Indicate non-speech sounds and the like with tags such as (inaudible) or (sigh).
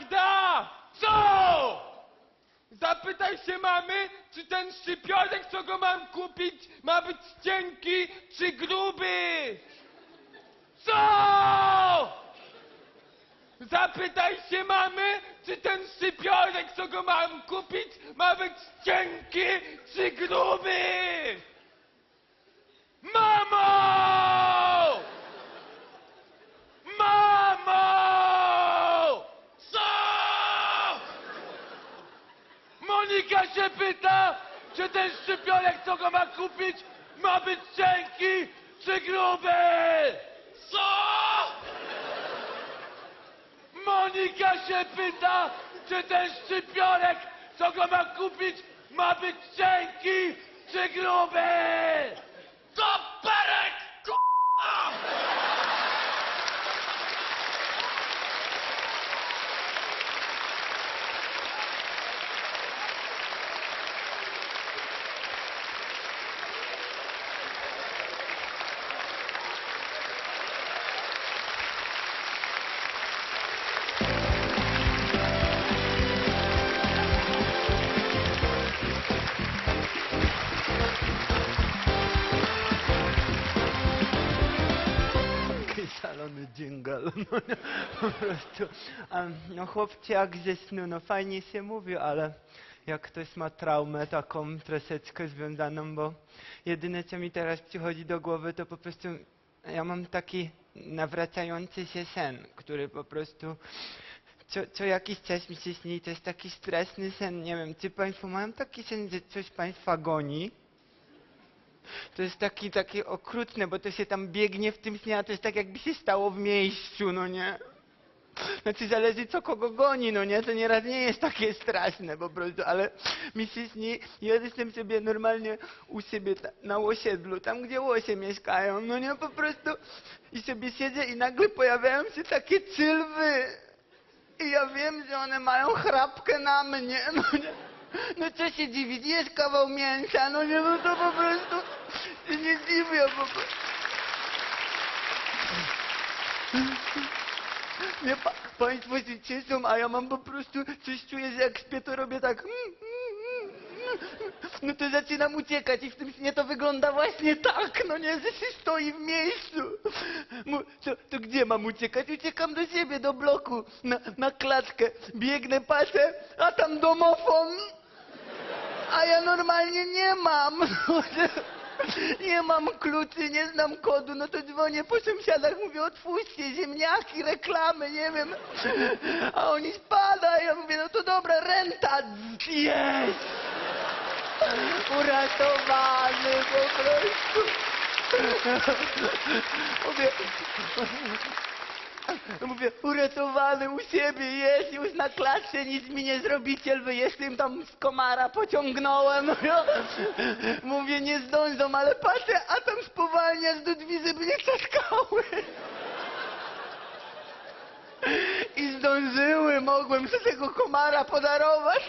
Magda! Co? Zapytaj się mamy, czy ten szczypiorek, co go mam kupić, ma być cienki czy gruby? Co? Zapytaj się mamy, czy ten szczypiorek, co go mam kupić, ma być cienki czy gruby? Mamo! Monika się pyta, czy ten szczypiorek, co go ma kupić, ma być cienki czy gruby? Co? Monika się pyta, czy ten szczypiorek, co go ma kupić, ma być cienki czy gruby? To perek, szalony dżingal. (laughs) No, po prostu. No chłopcy jak ze snu, no fajnie się mówi, ale jak ktoś ma traumę taką troszeczkę związaną, bo jedyne co mi teraz przychodzi do głowy to po prostu ja mam taki nawracający się sen, który po prostu co, co jakiś czas mi się śni, to jest taki stresny sen, nie wiem, czy państwo mają taki sen, że coś państwa goni? To jest taki, taki okrutne, bo to się tam biegnie w tym śnie, a to jest tak jakby się stało w miejscu, no nie? Znaczy zależy co kogo goni, no nie? To nieraz nie jest takie straszne po prostu, ale mi się śni, ja jestem sobie normalnie u siebie na osiedlu, tam gdzie łosie mieszkają, no nie? Po prostu i sobie siedzę i nagle pojawiają się takie cylwy i ja wiem, że one mają chrapkę na mnie, no nie? No co się dziwić, jest kawał mięsa, no nie, no to po prostu nie dziwię po prostu. Nie, pa, państwo się cieszą, a ja mam po prostu coś czuję, że jak śpię, to robię tak. mm, mm, mm. No to zaczynam uciekać i w tym śnie to wygląda właśnie tak, no nie, że się stoi w miejscu. To, to gdzie mam uciekać? Uciekam do siebie, do bloku, na, na klatkę. Biegnę, patrzę, a tam domofon. A ja normalnie nie mam. (laughs) (laughs) Nie mam kluczy, nie znam kodu, no to dzwonię po sąsiadach, mówię otwórzcie, ziemniaki, reklamy, nie wiem. A oni spada, ja mówię, no to dobra, renta, jest! Uratowany po prostu. (laughs) Mówię, mówię, uratowany u siebie jest, już na klatce nic mi nie zrobicie, wyjeżdżam tam z komara, pociągnąłem. No, (laughs) mówię, nie zdążą, ale patrzę, a tam spowalnia do drzwi, żeby nie trzaskały. (laughs) I zdążyły, mogłem sobie tego komara podarować.